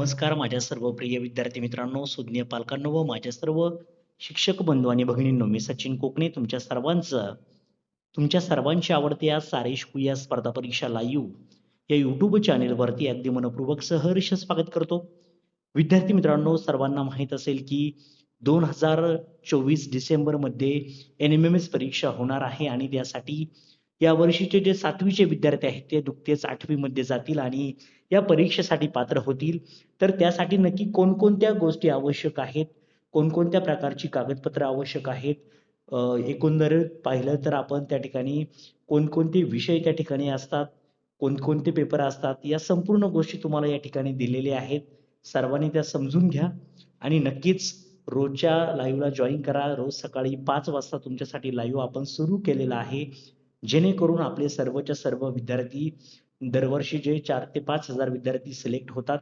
नमस्कार माझ्या सर्व प्रिय विद्यार्थी मित्रांनो सुज्ञ पालकांनो व माझ्या सर्व शिक्षक बंधू आणि भगिनींनो मी सचिन कोकणे तुमच्या सर्वांचं तुमच्या सर्वांची आवडती आज सारे शिकूया स्पर्धा परीक्षा लाईव्ह. या युट्यूब चॅनेलवरती अगदी मनपूर्वक सहर्ष स्वागत करतो. विद्यार्थी मित्रांनो सर्वांना माहीत असेल की दोन हजार चोवीस डिसेंबरमध्ये एन एम एम एस परीक्षा होणार आहे आणि त्यासाठी या वर्षीचे जे सातवीचे विद्यार्थी आहेत ते नुकतेच आठवीमध्ये जातील आणि या परीक्षेसाठी पात्र होतील. तर त्यासाठी नक्की कोणकोणत्या गोष्टी आवश्यक आहेत? कोणकोणत्या प्रकारची कागदपत्र आवश्यक आहेत? एकंदर पाहिलं तर आपण त्या ठिकाणी कोणकोणते विषय त्या ठिकाणी असतात कोणकोणते पेपर असतात या संपूर्ण गोष्टी तुम्हाला या ठिकाणी दिलेल्या आहेत. सर्वांनी त्या समजून घ्या आणि नक्कीच रोजच्या लाईव्हला जॉईन करा. रोज सकाळी पाच वाजता तुमच्यासाठी लाईव्ह आपण सुरू केलेला आहे. जेणेकरून आपले सर्वच्या सर्व विद्यार्थी दरवर्षी जे चार ते पाच हजार विद्यार्थी सिलेक्ट होतात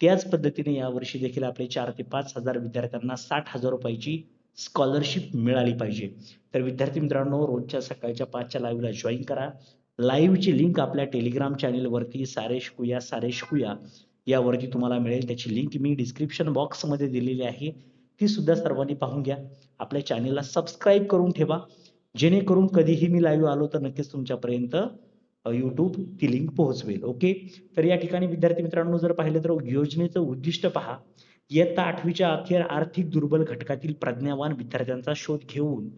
त्याच पद्धतीने यावर्षी देखील आपले चार ते पाच हजार विद्यार्थ्यांना साठ हजार रुपयाची स्कॉलरशिप मिळाली पाहिजे. तर विद्यार्थी मित्रांनो रोजच्या सकाळच्या पाचच्या लाईव्हला जॉईन करा. लाईव्हची लिंक आपल्या टेलिग्राम चॅनेलवरती सारे शिकूया सारे शिकूया यावरती तुम्हाला मिळेल. त्याची लिंक मी डिस्क्रिप्शन बॉक्समध्ये दिलेली आहे. ती सुद्धा सर्वांनी पाहून घ्या. आपल्या चॅनेलला सबस्क्राईब करून ठेवा. जेणेकरून कधीही मी लाईव्ह आलो तर नक्कीच तुमच्यापर्यंत यूट्यूब ती लिंक पोहोचवेल. ओके तर या ठिकाणी विद्यार्थी मित्रांनो जर पाहिलं तर योजनेचं उद्दिष्ट पहा. इयत्ता आठवीच्या अखेर आर्थिक दुर्बल घटकातील प्रज्ञावान विद्यार्थ्यांचा शोध घेऊन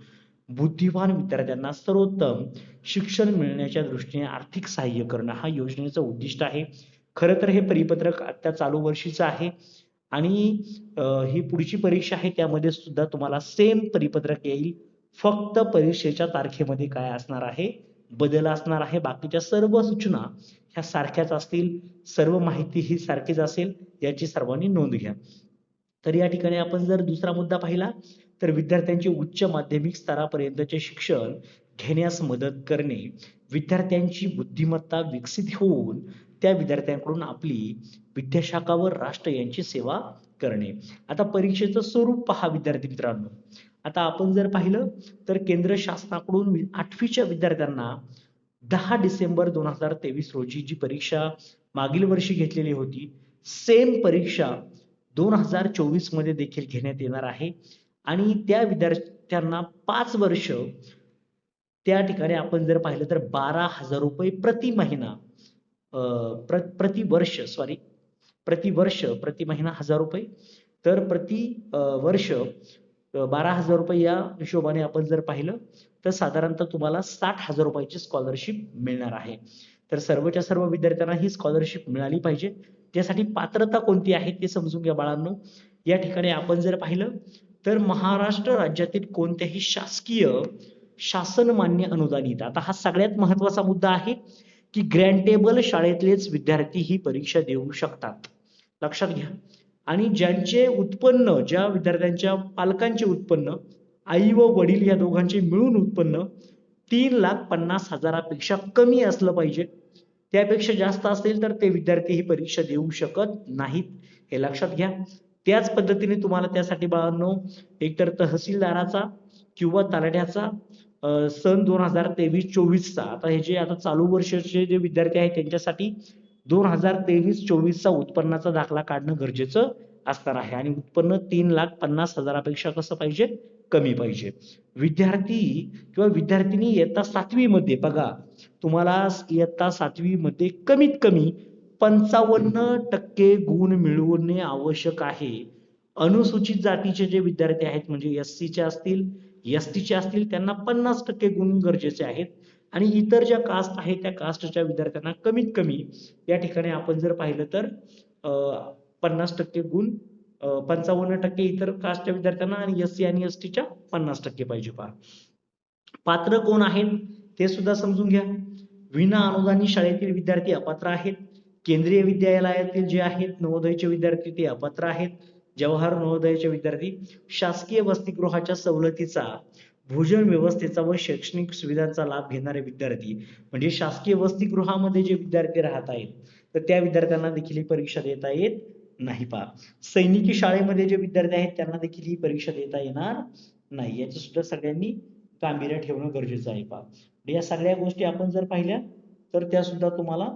बुद्धिवान विद्यार्थ्यांना सर्वोत्तम शिक्षण मिळण्याच्या दृष्टीने आर्थिक सहाय्य करणं हा योजनेचं उद्दिष्ट आहे. खरं तर हे परिपत्रक आता चालू वर्षीचं आहे आणि ही पुढची परीक्षा आहे त्यामध्ये सुद्धा तुम्हाला सेम परिपत्रक येईल. फक्त परीक्षेच्या तारखेमध्ये काय असणार आहे? बदल असणार आहे. बाकीच्या सर्व सूचना ह्या सारख्याच असतील. सर्व माहिती ही सारखीच असेल. याची सर्वांनी नोंद घ्या. तर या ठिकाणी आपण जर दुसरा मुद्दा पाहिला तर विद्यार्थ्यांचे उच्च माध्यमिक स्तरापर्यंतचे शिक्षण घेण्यास मदत करणे विद्यार्थ्यांची बुद्धिमत्ता विकसित होऊन त्या विद्यार्थ्यांकडून आपली विद्याशाखा व राष्ट्र यांची सेवा करणे. आता परीक्षेचं स्वरूप पहा विद्यार्थी मित्रांनो. आता आपण जर पाहिलं तर केंद्र शासनाकडून आठवीच्या विद्यार्थ्यांना दहा डिसेंबर दोन हजार तेवीस रोजी जी परीक्षा मागील वर्षी घेतलेली होती सेम परीक्षा दोन हजार चोवीसमध्ये देखील घेण्यात येणार आहे. आणि त्या विद्यार्थ्यांना पाच वर्ष त्या ठिकाणी आपण जर पाहिलं तर बारा हजार रुपये प्रति महिना अं, प्र प्रति वर्ष सॉरी प्रति वर्ष प्रति महिना हजार रुपये. तर प्रति वर्ष बारा हजार रुपये या हिशोबाने आपण जर पाहिलं तर साधारणतः तुम्हाला साठ हजार रुपयाची स्कॉलरशिप मिळणार आहे. तर सर्वच्या सर्व विद्यार्थ्यांना ही स्कॉलरशिप मिळाली पाहिजे. त्यासाठी पात्रता कोणती आहे ते समजून घ्या बाळांनो. या ठिकाणी आपण जर पाहिलं तर महाराष्ट्र राज्यातील कोणत्याही शासकीय शासन मान्य अनुदानित आता हा सगळ्यात महत्त्वाचा मुद्दा आहे की ग्रँटेबल शाळेतलेच विद्यार्थी ही परीक्षा देऊ शकतात. लक्षात घ्या. आणि ज्यांचे उत्पन्न ज्या विद्यार्थ्यांच्या पालकांचे उत्पन्न आई व वडील या दोघांचे मिळून उत्पन्न तीन लाख पन्नास हजारापेक्षा कमी असलं पाहिजे. त्यापेक्षा जास्त असेल तर ते विद्यार्थी ही परीक्षा देऊ शकत नाहीत. हे लक्षात घ्या. त्याच पद्धतीने तुम्हाला त्यासाठी बाळांनो एकतर तहसीलदाराचा किंवा तलाठ्याचा सन दोन हजार तेवीस चोवीसचा. आता हे जे आता चालू वर्षाचे जे विद्यार्थी आहेत त्यांच्यासाठी दोन हजार तेवीस चोवीसचा उत्पन्नाचा दाखला काढणं गरजेचं असणार आहे. आणि उत्पन्न तीन लाख पन्नास हजारापेक्षा कसं पाहिजे? कमी पाहिजे. विद्यार्थी किंवा विद्यार्थिनी इयत्ता सातवी मध्ये बघा तुम्हाला इयत्ता सातवीमध्ये कमीत कमी पंचावन्न टक्के गुण मिळवणे आवश्यक आहे. अनुसूचित जातीचे जे विद्यार्थी आहेत म्हणजे एस चे असतील एस चे असतील त्यांना पन्नास टक्के गुण गरजेचे आहेत. आणि इतर ज्या कास्ट आहेत त्या कास्टच्या विद्यार्थ्यांना कमीत कमी या ठिकाणी आपण जर पाहिलं तर पन्नास टक्के गुण पंचावन्न टक्के इतर कास्टच्या विद्यार्थ्यांना आणि एस सी आणि एस टीच्या पन्नास टक्के पाहिजे पहा. पात्र कोण आहेत ते सुद्धा समजून घ्या. विना अनुदानी शाळेतील विद्यार्थी अपात्र आहेत. केंद्रीय विद्यालयातील जे आहेत नवोदयचे विद्यार्थी ते अपात्र आहेत. जवाहर नवोदयचे विद्यार्थी शासकीय वसतिगृहाच्या सवलतीचा भोजन व्यवस्थेचा व शैक्षणिक सुविधांचा लाभ घेणारे विद्यार्थी म्हणजे शासकीय वसतिगृहामध्ये जे विद्यार्थी राहत आहेत तर त्या विद्यार्थ्यांना देखील ही परीक्षा देता येत नाही पहा सैनिकी शाळेमध्ये जे विद्यार्थी आहेत त्यांना देखील ही परीक्षा देता येणार नाही. याचं सुद्धा सगळ्यांनी गांभीर्य ठेवणं गरजेचं आहे पहा या सगळ्या गोष्टी आपण जर पाहिल्या तर त्या सुद्धा तुम्हाला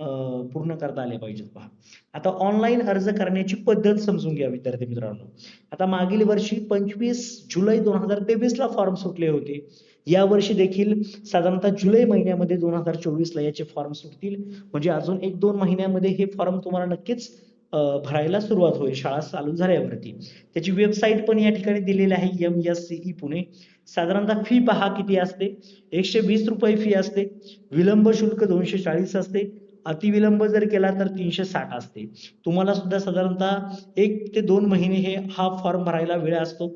पूर्ण करता आले पाहिजेत पहा. आता ऑनलाईन अर्ज करण्याची पद्धत समजून घ्या विद्यार्थी मित्रांनो. आता मागील वर्षी पंचवीस जुलै दोन हजार तेवीस ला फॉर्म सुटले होते. या वर्षी देखील साधारणतः जुलै महिन्यामध्ये दोन हजार चोवीस ला याचे फॉर्म सुटतील. म्हणजे अजून एक दोन महिन्यामध्ये हे फॉर्म तुम्हाला नक्कीच भरायला सुरुवात होईल. शाळा चालू झाल्यावरती. त्याची वेबसाईट पण या ठिकाणी दिलेली आहे एम एस सीई पुणे. साधारणतः फी पहा किती असते? एकशे वीस रुपये फी असते. विलंब शुल्क दोनशे चाळीस असते. अतिविलंब जर केला तर तीनशे साठ असते. तुम्हाला सुद्धा साधारणतः एक ते दोन महिने हे हा फॉर्म भरायला वेळ असतो.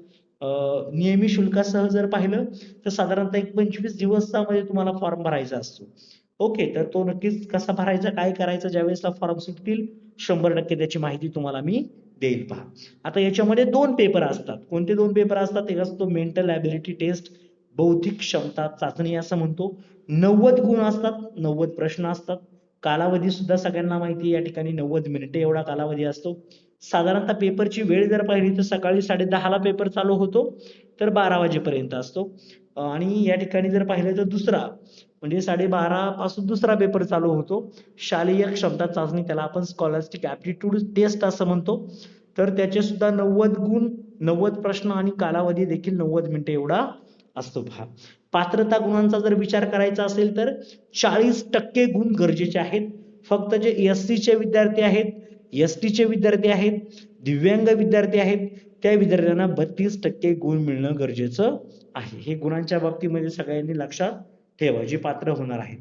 नियमित शुल्कासह जर पाहिलं तर साधारणतः एक पंचवीस दिवसामध्ये तुम्हाला फॉर्म भरायचा असतो. ओके तर तो नक्कीच कसा भरायचा काय करायचा ज्यावेळेसला फॉर्म सुटतील शंभर टक्के त्याची माहिती तुम्हाला मी देईल. पहा. आता याच्यामध्ये दोन पेपर असतात. कोणते दोन पेपर असतात? एक असतो मेंटल ॲबिलिटी टेस्ट बौद्धिक क्षमता चाचणी असं म्हणतो. नव्वद गुण असतात नव्वद प्रश्न असतात. कालावधी सुद्धा सगळ्यांना माहिती या ठिकाणी नव्वद मिनिटे एवढा कालावधी असतो. साधारणतः पेपरची वेळ जर पाहिली तर सकाळी साडे दहाला पेपर चालू होतो तर बारा वाजेपर्यंत असतो. आणि या ठिकाणी जर पाहिलं तर दुसरा म्हणजे साडेबारा पासून दुसरा पेपर चालू होतो. शालेय क्षमता चाचणी त्याला आपण स्कॉलरस्टिक ऍप्टिट्यूड टेस्ट असं म्हणतो. तर त्याचे सुद्धा नव्वद गुण नव्वद प्रश्न आणि कालावधी देखील नव्वद मिनिटे एवढा असतो पहा पात्रता गुणांचा जर विचार करायचा असेल तर चाळीस टक्के गुण गरजेचे आहेत. फक्त जे एस चे विद्यार्थी आहेत एस टीचे विद्यार्थी आहेत दिव्यांग विद्यार्थी आहेत त्या विद्यार्थ्यांना बत्तीस टक्के गुण मिळणं गरजेचं आहे. हे गुणांच्या बाबतीमध्ये सगळ्यांनी लक्षात ठेवा जे पात्र होणार आहेत.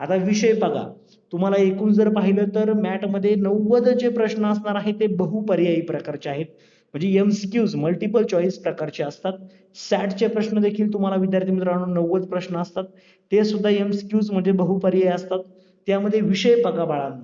आता विषय बघा. तुम्हाला एकूण जर पाहिलं तर मॅटमध्ये नव्वद जे प्रश्न असणार आहेत ते बहुपर्यायी प्रकारचे आहेत. म्हणजे एमसीक्यूज मल्टिपल चॉईस प्रकारचे असतात. सॅटचे प्रश्न देखील तुम्हाला विद्यार्थी मित्रांनो नव्वद प्रश्न असतात. ते सुद्धा एमसीक्यूज म्हणजे बहुपर्याय असतात. त्यामध्ये विषय बघा बाळांनो.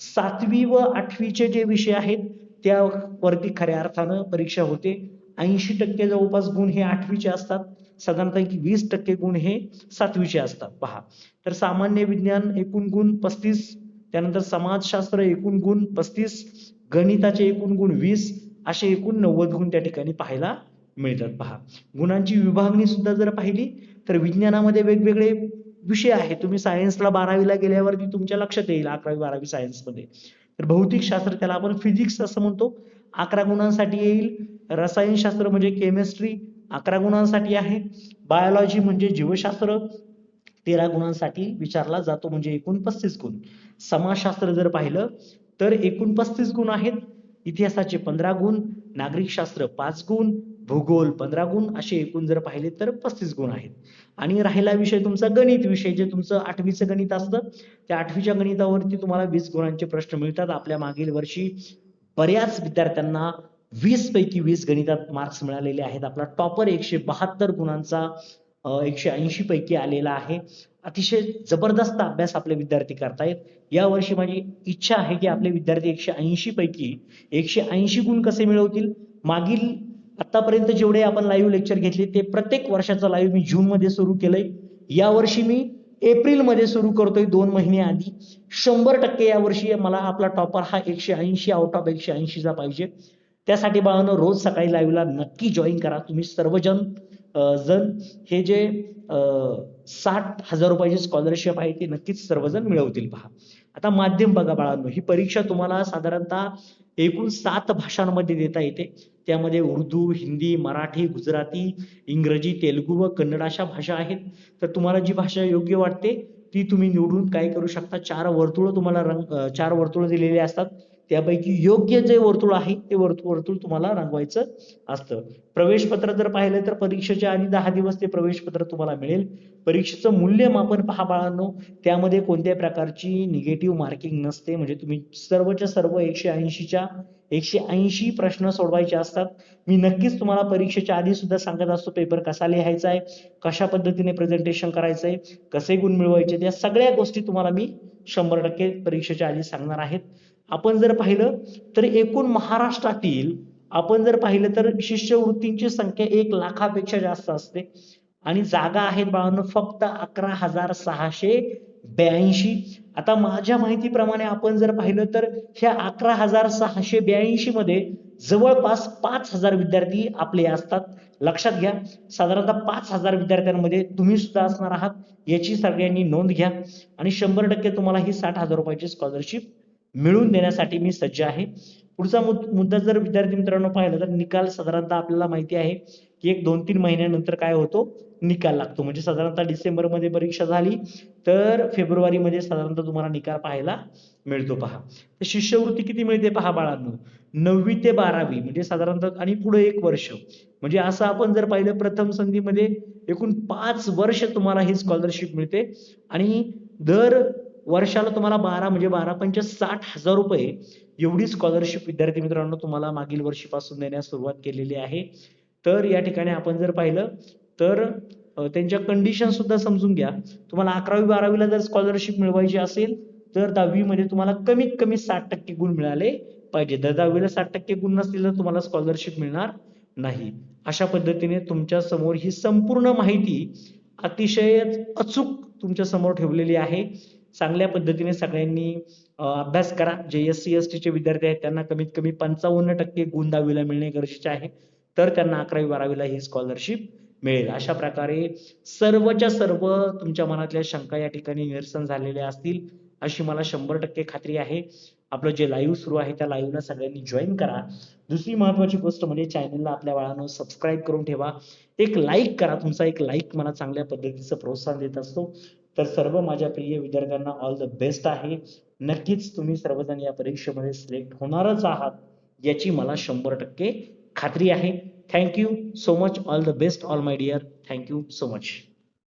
सातवी व आठवीचे जे विषय आहेत त्यावरती खऱ्या अर्थानं परीक्षा होते. ऐंशी टक्के जवळपास गुण हे आठवीचे असतात. साधारणतः वीस टक्के गुण हे सातवीचे असतात. पहा. तर सामान्य विज्ञान एकूण गुण पस्तीस त्यानंतर समाजशास्त्र एकूण गुण पस्तीस गणिताचे एकूण गुण वीस असे एकूण नव्वद गुण त्या ठिकाणी पाहायला मिळतात. पहा गुणांची विभागणी सुद्धा जर पाहिली तर विज्ञानामध्ये वेगवेगळे विषय आहेत. तुम्ही सायन्सला बारावीला गेल्यावरती तुमच्या लक्षात येईल अकरावी बारावी सायन्समध्ये तर भौतिक शास्त्र त्याला आपण फिजिक्स असं म्हणतो. अकरा गुणांसाठी येईल. रसायनशास्त्र म्हणजे केमिस्ट्री अकरा गुणांसाठी आहे. बायोलॉजी म्हणजे जीवशास्त्र तेरा गुणांसाठी विचारला जातो म्हणजे एकूण पस्तीस गुण. समाजशास्त्र जर पाहिलं तर एकूण पस्तीस गुण आहेत. इतिहासाचे पंधरा गुण नागरिकशास्त्र पाच गुण भूगोल पंधरा गुण असे एकूण जर पाहिले तर पस्तीस गुण आहेत. आणि राहिला विषय तुमचा गणित विषय जे तुमचं आठवीचं गणित असतं त्या आठवीच्या गणितावरती तुम्हाला वीस गुणांचे प्रश्न मिळतात. आपल्या मागील वर्षी बऱ्याच विद्यार्थ्यांना वीस पैकी वीस गणितात मार्क्स मिळालेले आहेत. आपला टॉपर एकशे बहात्तर गुणांचा एकशे ऐंशी पैकी आलेला आहे. अतिशय जबरदस्त अभ्यास आपले विद्यार्थी करतायत. या वर्षी माझी इच्छा आहे की आपले विद्यार्थी एकशे ऐंशी पैकी एकशे ऐंशी गुण कसे मिळवतील? मागील आतापर्यंत जेवढे आपण लाईव्ह लेक्चर घेतले ते प्रत्येक वर्षाचं लाईव्ह मी जून मध्ये सुरू केलंय. या वर्षी मी एप्रिलमध्ये सुरू करतोय दोन महिने आधी. शंभर टक्के या वर्षी मला आपला टॉपर हा एकशे ऐंशी आउट ऑफ एकशे ऐंशीचा पाहिजे. त्यासाठी बाळांनो रोज सकाळी लाईव्हला नक्की जॉईन करा. तुम्ही सर्वजण जण हे जे साठ हजार रुपयाची स्कॉलरशिप आहे ती नक्कीच सर्वजण मिळवतील. पहा. आता माध्यम बघा बाळांनो ही परीक्षा तुम्हाला साधारणतः एकूण सात भाषांमध्ये देता येते. त्यामध्ये उर्दू हिंदी मराठी गुजराती इंग्रजी तेलुगू व कन्नड अशा भाषा आहेत. तर तुम्हाला जी भाषा योग्य वाटते ती तुम्ही निवडून काय करू शकता? चार वर्तुळ तुम्हाला रंग चार वर्तुळ दिलेली असतात. त्यापैकी योग्य जे वर्तुळ आहे ते वर्तुळ वर्तुळ तुम्हाला रंगवायचं असतं. प्रवेश पत्र जर पाहिलं तर परीक्षेच्या आधी दहा दिवस ते प्रवेश पत्र तुम्हाला मिळेल. परीक्षेचं मूल्यमापन पहा बाळांनो. त्यामध्ये कोणत्याही प्रकारची निगेटिव्ह मार्किंग नसते. म्हणजे तुम्ही सर्वच्या सर्व एकशे ऐंशीच्या एकशे ऐंशी प्रश्न सोडवायचे असतात. मी नक्कीच तुम्हाला परीक्षेच्या आधी सुद्धा सांगत असतो पेपर कसा लिहायचा आहे कशा पद्धतीने प्रेझेंटेशन करायचं आहे कसे गुण मिळवायचे या सगळ्या गोष्टी तुम्हाला मी शंभर टक्के परीक्षेच्या आधी सांगणार आहेत. आपण जर पाहिलं तर एकूण महाराष्ट्रातील आपण जर पाहिलं तर शिष्यवृत्तींची संख्या एक लाखापेक्षा जास्त असते. आणि जागा आहेत बाळांनो फक्त अकरा हजार सहाशे ब्याऐंशी. आता माझ्या माहितीप्रमाणे आपण जर पाहिलं तर ह्या अकरा हजार सहाशे ब्याऐंशी मध्ये जवळपास पाच हजार विद्यार्थी आपले असतात. लक्षात घ्या साधारणतः पाच हजार विद्यार्थ्यांमध्ये तुम्ही सुद्धा असणार आहात याची सगळ्यांनी नोंद घ्या. आणि शंभर टक्के तुम्हाला ही साठ हजार रुपयाची स्कॉलरशिप मिळवून देण्यासाठी मी सज्ज आहे. पुढचा मुद- मुद्दा जर विद्यार्थी मित्रांनो पाहिलं तर निकाल साधारणतः आपल्याला माहिती आहे की एक दोन तीन महिन्यानंतर काय होतो? निकाल लागतो. म्हणजे साधारणतः डिसेंबरमध्ये परीक्षा झाली तर फेब्रुवारीमध्ये साधारणतः तुम्हाला निकाल पाहायला मिळतो. पहा. तर शिष्यवृत्ती किती मिळते पहा बाळांनो? नववी ते बारावी म्हणजे साधारणतः आणि पुढे एक वर्ष. म्हणजे असं आपण जर पाहिलं प्रथम संधीमध्ये एकूण पाच वर्ष तुम्हाला ही स्कॉलरशिप मिळते. आणि दर वर्षाला तुम्हाला बारा म्हणजे बारा पंच साठ हजार रुपये एवढी स्कॉलरशिप विद्यार्थी मित्रांनो तुम्हाला मागील वर्षीपासून देण्यास सुरुवात केलेली आहे. तर या ठिकाणी आपण जर पाहिलं तर त्यांच्या कंडिशन सुद्धा समजून घ्या. तुम्हाला अकरावी बारावीला जर स्कॉलरशिप मिळवायची असेल तर दहावीमध्ये तुम्हाला कमीत कमी साठ टक्के गुण मिळाले पाहिजे. जर दहावीला साठ टक्के गुण नसतील तर तुम्हाला स्कॉलरशिप मिळणार नाही. अशा पद्धतीने तुमच्यासमोर ही संपूर्ण माहिती अतिशय अचूक तुमच्यासमोर ठेवलेली आहे. चांगल्या पद्धतीने सगळ्यांनी अभ्यास करा. जे एस सी एस टीचे विद्यार्थी आहेत त्यांना कमीत कमी पंचावन्न टक्के गुण दहावीला मिळणे गरजेचे आहे. तर त्यांना अकरावी बारावीला ही स्कॉलरशिप मिळेल. अशा प्रकारे सर्वच्या सर्व तुमच्या मनातल्या शंका या ठिकाणी निरसन झालेल्या असतील अशी मला शंभर टक्के खात्री आहे. आपलं जे लाईव्ह सुरू आहे त्या लाईव्हला सगळ्यांनी जॉईन करा. दुसरी महत्वाची गोष्ट म्हणजे चॅनलला आपल्या बाळानं सबस्क्राईब करून ठेवा. एक लाईक करा. तुमचा एक लाईक मला चांगल्या पद्धतीचं प्रोत्साहन देत असतो. तर सर्व माझ्या प्रिय विद्यार्थ्यांना ऑल द बेस्ट आहे. नक्कीच तुम्ही सर्वजण या परीक्षेमध्ये सिलेक्ट होणारच आहात याची मला शंभर टक्के खात्री आहे. Thank you so much all the best all my dear thank you so much